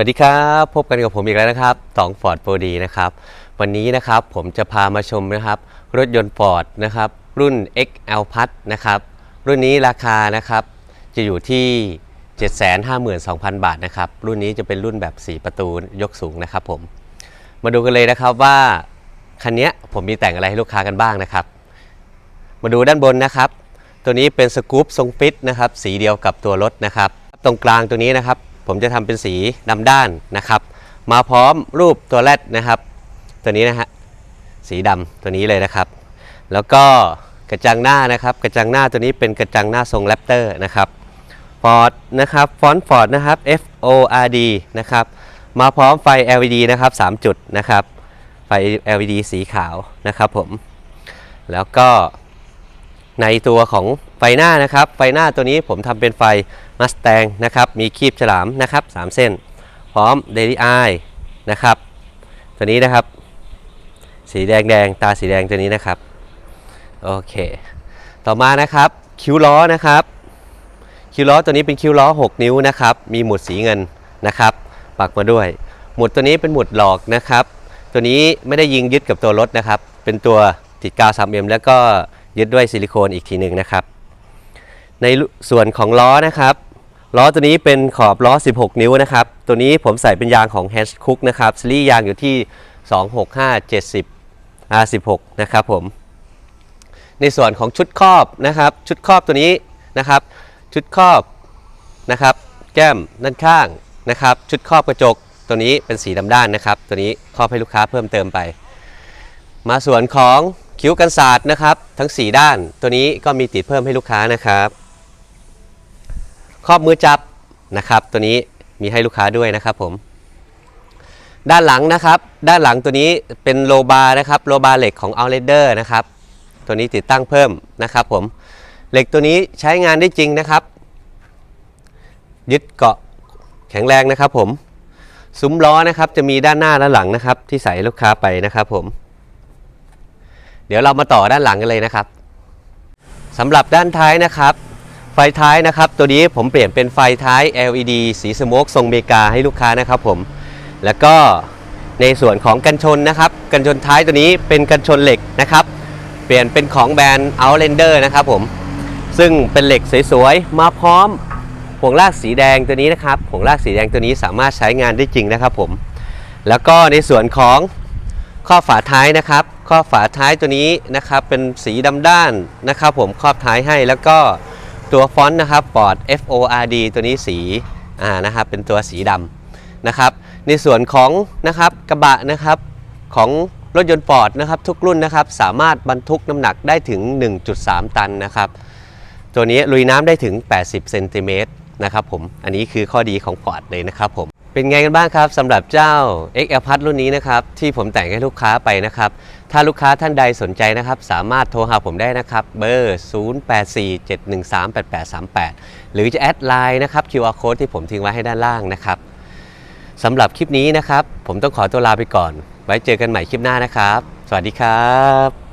วัสดีครับ พบกันกับผมอีกแล้วนะครับตองฟอร์ดโปรดีนะครับวันนี้นะครับผมจะพามาชมนะครับรถยนต์ฟอร์ดนะครับรุ่น XL Plus นะครับรุ่นนี้ราคานะครับจะอยู่ที่ 752,000 บาทนะครับรุ่นนี้จะเป็นรุ่นแบบ 4 ประตูยกสูงนะครับผมมาดูกันเลยนะครับว่าคันนี้ผมมีแต่งอะไรให้ลูกค้ากันบ้างนะครับ มาดูด้านบนนะครับ ตัวนี้เป็นสกู๊ปทรงฟิตนะครับสีเดียวกับตัวรถนะครับ ตรงกลางตัวนี้นะครับ ผมจะทำเป็นสีดำด้านนะครับ มาพร้อมรูปตัวแรดนะครับ ตัวนี้นะฮะสีดำตัวนี้เลยนะครับ แล้วก็กระจังหน้านะครับ กระจังหน้าตัวนี้เป็นกระจังหน้าทรงแรปเตอร์นะครับฟอร์ดนะครับฟอนต์ฟอร์ดนะครับ F O R D นะครับมาพร้อมไฟ LED นะครับ 3 จุดนะครับ ไฟ LED สีขาวนะครับผม แล้วก็ ในตัวของไฟหน้านะครับ ไฟหน้าตัวนี้ผมทำเป็นไฟ Mustang นะครับ มีคีบฉลามนะครับ3เส้น พร้อม Daily Eye นะครับ ตัวนี้นะครับ สีแดงแดงตาสีแดงตัวนี้นะครับ โอเค ต่อมานะครับ คิ้วล้อนะครับ คิ้วล้อตัวนี้เป็นคิ้วล้อ 6 นิ้วนะครับ มีหมุดสีเงินนะครับ ปักมาด้วย หมุดตัวนี้เป็นหมุดหลอกนะครับ ตัวนี้ไม่ได้ยิงยึดกับตัวรถนะครับ เป็นตัวติดกาว 3M แล้วก็ ยึดด้วยซิลิโคนอีกทีหนึ่งนะครับ ในส่วนของล้อนะครับ ล้อตัวนี้เป็นขอบล้อ 16 นิ้วนะครับ ตัวนี้ผมใส่เป็นยางของ h a s h Cook นะครับซีรีส์ยางอยู่ที่ 265 70 R16 นะครับผม ในส่วนของชุดครอบนะครับ ชุดครอบตัวนี้นะครับ ชุดครอบนะครับ แก้มด้านข้างนะครับ ชุดครอบกระจกตัวนี้เป็นสีดำด้านนะครับ ตัวนี้ครอบให้ลูกค้าเพิ่มเติมไป มาส่วนของ คิ้วกันศาสตร์นะครับ ทั้ง 4 ด้าน ตัวนี้ก็มีติดเพิ่มให้ลูกค้านะครับครอบมือจับนะครับ ตัวนี้มีให้ลูกค้าด้วยนะครับผม ด้านหลังนะครับ ด้านหลังตัวนี้เป็นโลบาร์นะครับโลบาร์เหล็กของ Outlander นะครับ ตัวนี้ติดตั้งเพิ่มนะครับผมเหล็กตัวนี้ใช้งานได้จริงนะครับ ยึดเกาะแข็งแรงนะครับผม ซุ้มล้อนะครับจะมีด้านหน้าและหลังนะครับ ที่ใส่ลูกค้าไปนะครับผม เดี๋ยวเรามาต่อด้านหลังกันเลยนะครับสำหรับด้านท้ายนะครับ ไฟท้ายนะครับ ตัวนี้ผมเปลี่ยนเป็นไฟท้าย LED สีสโมกทรงเมกาให้ลูกค้านะครับผม แล้วก็ในส่วนของกันชนนะครับ กันชนท้ายตัวนี้เป็นกันชนเหล็กนะครับ เปลี่ยนเป็นของแบรนด์ Outlander นะครับผม ซึ่งเป็นเหล็กสวยๆ มาพร้อมห่วงลากสีแดงตัวนี้นะครับห่วงลากสีแดงตัวนี้สามารถใช้งานได้จริงนะครับผม แล้วก็ในส่วนของข้อฝาท้ายนะครับ ข้อบฝาท้ายตัวนี้นะครับเป็นสีดำด้านนะครับ ผมครอบท้ายให้แล้วก็ตัวฟอนต์นะครับปอด F O R D ตัวนี้สีอ่านะครับเป็นตัวสีดำนะครับ ในส่วนของนะครับกระบะนะครับของรถยนต์ฟอร์ดนะครับทุกรุ่นนะครับสามารถบรรทุกน้ำหนักได้ถึง 1.3 ตันนะครับ ตัวนี้ลุยน้ำได้ถึง 80 เซนติเมตรนะครับผม อันนี้คือข้อดีของ Ford เลยนะครับผม เป็นไงกันบ้างครับสำหรับเจ้า XL Plus รุ่นนี้นะครับที่ผมแต่งให้ลูกค้าไปนะครับ ถ้าลูกค้าท่านใดสนใจนะครับ สามารถโทรหาผมได้นะครับ เบอร์ 0847138838 หรือจะแอดไลน์นะครับ QR code ที่ผมทิ้งไว้ให้ด้านล่างนะครับสำหรับคลิปนี้นะครับ ผมต้องขอตัวลาไปก่อน ไว้เจอกันใหม่คลิปหน้านะครับ สวัสดีครับ